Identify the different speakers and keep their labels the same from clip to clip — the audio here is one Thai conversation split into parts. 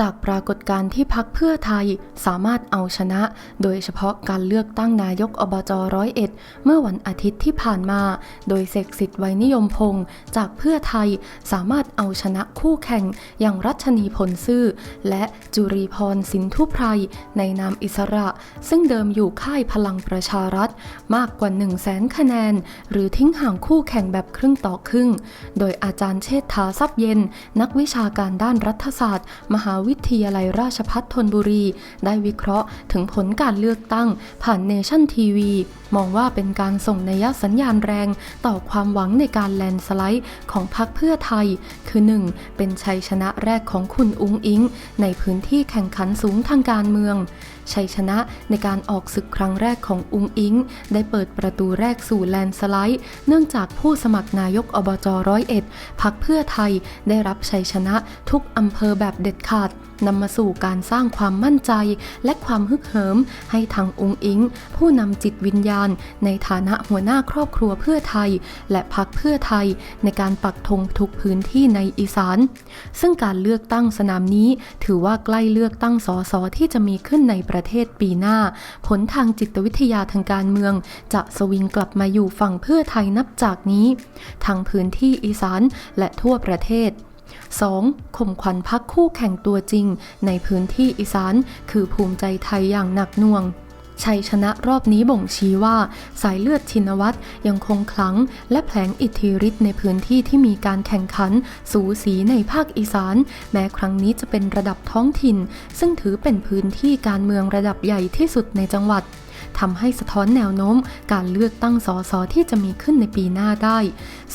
Speaker 1: จากปรากฏการณ์ที่พักเพื่อไทยสามารถเอาชนะ โดยเฉพาะการเลือกตั้งนายกอบจร้อยเอ็ดเมื่อวันอาทิตย์ที่ผ่านมา โดยเสกสิทธิ์ไวนิยมพงศ์จากเพื่อไทยสามารถเอาชนะคู่แข่งอย่างรัชนีพลซื่อ และจุรีพรสินทุไพรในนามอิสระ ซึ่งเดิมอยู่ค่ายพลังประชารัฐ มากกว่า 1 0 0 0 0แสนคะแนน หรือทิ้งห่างคู่แข่งแบบครึ่งต่อครึ่ง โดยอาจารย์เชษฐาทรัพย์เย็น นักวิชาการด้านรัฐศาสตร์ มหาวิวิทยาลัยราชภัฏธนบุรี ได้วิเคราะห์ถึงผลการเลือกตั้ง ผ่านเนชั่นทีวี มองว่าเป็นการส่งนัยสัญญาณแรง ต่อความหวังในการแลนสไลด์ของพรรคเพื่อไทย คือ 1. เป็นชัยชนะแรกของคุณอุ้งอิง ในพื้นที่แข่งขันสูงทางการเมือง ชัยชนะในการออกศึกครั้งแรกของอุงอิง ได้เปิดประตูแรกสู่แลนด์สไลด์ เนื่องจากผู้สมัครนายกอบจร้อยเอ็ดพักเพื่อไทยได้รับชัยชนะทุกอำเภอแบบเด็ดขาด นำมาสู่การสร้างความมั่นใจ และความฮึกเหิม ให้ทางองค์อิง ผู้นำจิตวิญญาณ ในฐานะหัวหน้าครอบครัวเพื่อไทย และพักเพื่อไทย ในการปักธงทุกพื้นที่ในอีสาน ซึ่งการเลือกตั้งสนามนี้ ถือว่าใกล้เลือกตั้งสสที่จะมีขึ้นในประเทศปีหน้า ผลทางจิตวิทยาทางการเมือง จะสวิงกลับมาอยู่ฝั่งเพื่อไทยนับจากนี้ทั้งพื้นที่อีสานและทั่วประเทศ 2. ข่มขวัญพักคู่แข่งตัวจริง ในพื้นที่อีสานคือภูมิใจไทยอย่างหนักหน่วงชัยชนะรอบนี้บ่งชี้ว่า สายเลือดชินวัตรยังคงคลัง และแผลงอิทธิฤทธิ์ในพื้นที่ที่มีการแข่งขัน สูสีในภาคอีสาน แม้ครั้งนี้จะเป็นระดับท้องถิ่น ซึ่งถือเป็นพื้นที่การเมืองระดับใหญ่ที่สุดในจังหวัด ทำให้สะท้อนแนวโน้ม การเลือกตั้งสสที่จะมีขึ้นในปีหน้าได้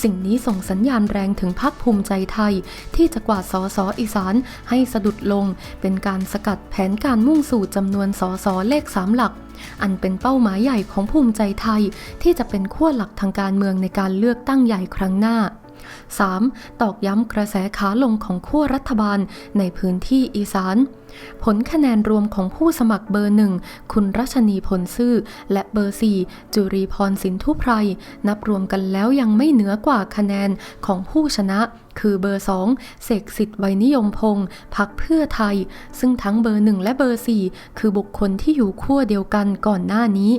Speaker 1: สิ่งนี้ส่งสัญญาณแรงถึงพรรคภูมิใจไทย ที่จะกวาดสสอีสานให้สะดุดลง เป็นการสกัดแผนการมุ่งสู่จำนวนสสเลขสามหลักอันเป็นเป้าหมายใหญ่ของภูมิใจไทย ที่จะเป็นขั้วหลักทางการเมืองในการเลือกตั้งใหญ่ครั้งหน้า 3. ตอกย้ำกระแสขาลงของขั้วรัฐบาลในพื้นที่อีสาน ผลคะแนนรวมของผู้สมัครเบอร์หนึ่งคุณรัชนีพลซื่อ และเบอร์สี่จุรีพรสินทุไพร นับรวมกันแล้วยังไม่เหนือกว่าคะแนนของผู้ชนะคือเบอร์สองเสกสิทธิ์ไวยนิยมพงศ์พักเพื่อไทย ซึ่งทั้งเบอร์หนึ่งและเบอร์สี่คือบุคคลที่อยู่ขั้วเดียวกันก่อนหน้านี้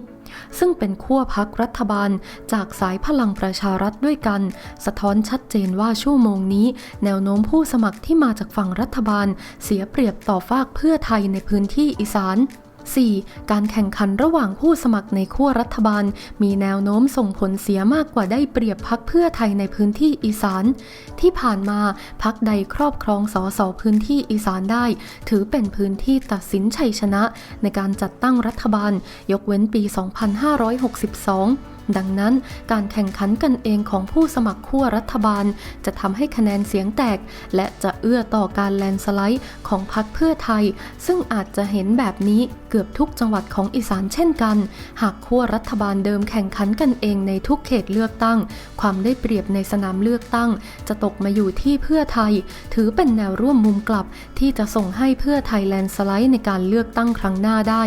Speaker 1: ซึ่งเป็นขั้วพักรัฐบาลจากสายพลังประชารัฐด้วยกัน สะท้อนชัดเจนว่าชั่วโมงนี้ แนวโน้มผู้สมัครที่มาจากฝั่งรัฐบาล เสียเปรียบต่อฝากเพื่อไทยในพื้นที่อีสาน 4. การแข่งขันระหว่างผู้สมัครในขั้วรัฐบาล มีแนวโน้มส่งผลเสียมากกว่าได้เปรียบพักเพื่อไทยในพื้นที่อีสาน ที่ผ่านมาพักใดครอบครองสสพื้นที่อีสานได้ ถือเป็นพื้นที่ตัดสินชัยชนะ ในการจัดตั้งรัฐบาล ยกเว้นปี 2562 ดังนั้นการแข่งขันกันเองของผู้สมัครขั้วรัฐบาล จะทำให้คะแนนเสียงแตก และจะเอื้อต่อการแลนสไลด์ของพรรคเพื่อไทย ซึ่งอาจจะเห็นแบบนี้เกือบทุกจังหวัดของอีสานเช่นกัน หากขั้วรัฐบาลเดิมแข่งขันกันเองในทุกเขตเลือกตั้ง ความได้เปรียบในสนามเลือกตั้ง จะตกมาอยู่ที่เพื่อไทย ถือเป็นแนวร่วมมุมกลับ ที่จะส่งให้เพื่อไทยแลนสไลด์ในการเลือกตั้งครั้งหน้าได้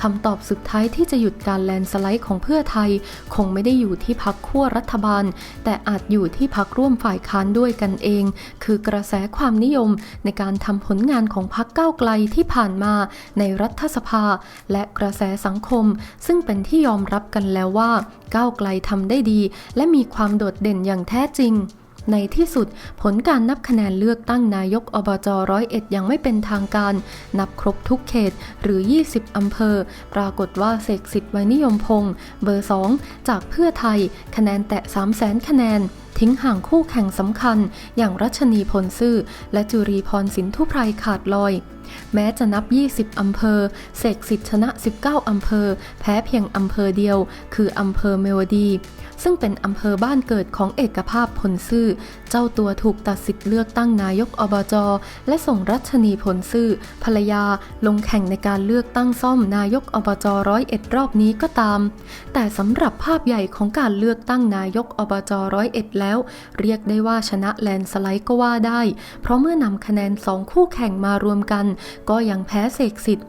Speaker 1: คำตอบสุดท้ายที่จะหยุดการแลนสไลด์ของเพื่อไทย คงไม่ได้อยู่ที่พักขั้วรัฐบาล แต่อาจอยู่ที่พักร่วมฝ่ายค้านด้วยกันเอง คือกระแสความนิยมในการทำผลงานของพักเก้าไกลที่ผ่านมาในรัฐสภา และกระแสสังคม ซึ่งเป็นที่ยอมรับกันแล้วว่า ก้าวไกลทำได้ดี และมีความโดดเด่นอย่างแท้จริง ในที่สุดผลการนับคะแนนเลือกตั้งนายกอบจร้อยเอ็ดยังไม่เป็นทางการ นับครบทุกเขตหรือ 20 อำเภอ ปรากฏว่าเสกสิทธิ์ไวนิยมพงศ์เบอร์ 2 จากเพื่อไทย คะแนนแตะ 3 0 0แสนคะแนน ทิ้งห่างคู่แข่งสำคัญ อย่างรัชนีพลซื่อ และจุรีพรสินทุไพรขาดลอยแม้จะนับ 20 อำเภอ เสกสิทธิ์ชนะ 19 อำเภอ แพ้เพียงอำเภอเดียว คืออำเภอเมวดี ซึ่งเป็นอำเภอบ้านเกิดของเอกภาพพลซื่อ เจ้าตัวถูกตัดสิทธิ์เลือกตั้งนายกอบจ และส่งรัชนีพลซื่อ ภรรยาลงแข่งในการเลือกตั้งซ่อมนายกอบจร้อยเอ็ดรอบนี้ก็ตาม แต่สำหรับภาพใหญ่ของการเลือกตั้งนายกอบจร้อยเอ็ดแล้ว เรียกได้ว่าชนะแลนสไลด์ก็ว่าได้ เพราะเมื่อนำคะแนนสองคู่แข่งมารวมกันก็ยังแพ้เสกสิทธิ์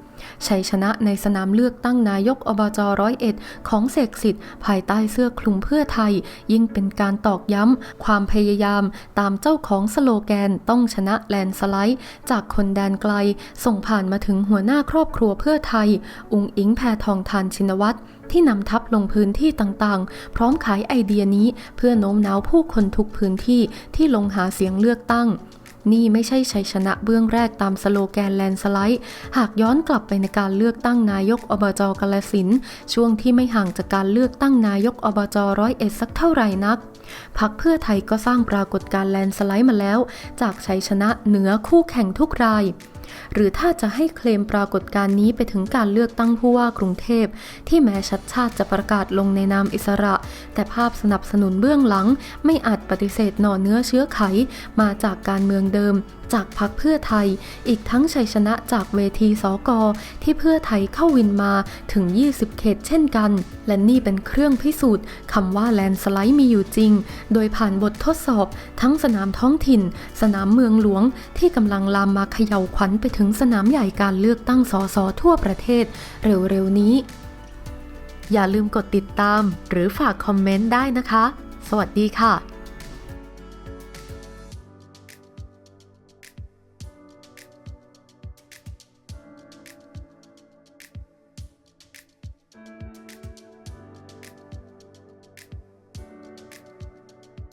Speaker 1: ชัยชนะในสนามเลือกตั้งนายกอบจร้อยเอ็ดของเสกสิทธิ์ภายใต้เสื้อคลุมเพื่อไทย ยิ่งเป็นการตอกย้ำ ความพยายามตามเจ้าของสโลแกนต้องชนะแลนสไลด์ จากคนแดนไกล ส่งผ่านมาถึงหัวหน้าครอบครัวเพื่อไทย อุงอิงแพทองทานชินวัตรที่นำทัพลงพื้นที่ต่างๆ พร้อมขายไอเดียนี้เพื่อโน้มน้าวผู้คนทุกพื้นที่ที่ลงหาเสียงเลือกตั้ง นี่ไม่ใช่ชัยชนะเบื้องแรกตามสโลแกนแลนสไลด์ หากย้อนกลับไปในการเลือกตั้งนายกอบจกาลสินช่วงที่ไม่ห่างจากการเลือกตั้งนายกอบจร้อยเอ็ดสักเท่าไหร่นักพักเพื่อไทยก็สร้างปรากฏการณ์แลนสไลด์มาแล้ว จากชัยชนะเหนือคู่แข่งทุกราย หรือถ้าจะให้เคลมปรากฏการณ์นี้ไปถึงการเลือกตั้งผู้ว่ากรุงเทพ ที่แม้ชัดชาติจะประกาศลงในนามอิสระ แต่ภาพสนับสนุนเบื้องหลัง ไม่อาจปฏิเสธหน่อเนื้อเชื้อไขมาจากการเมืองเดิมจากพักเพื่อไทย อีกทั้งชัยชนะจากเวทีสกที่เพื่อไทยเข้าวินมาถึง 20 เขตเช่นกัน และนี่เป็นเครื่องพิสูจน์คำว่าแลนสไลด์มีอยู่จริง โดยผ่านบททดสอบทั้งสนามท้องถิ่น สนามเมืองหลวง ที่กำลังลามมาเขย่าขวัญไปถึงสนามใหญ่การเลือกตั้งสสทั่วประเทศ เร็วๆนี้ อย่าลืมกดติดตาม หรือฝากคอมเมนต์ได้นะคะ สวัสดีค่ะ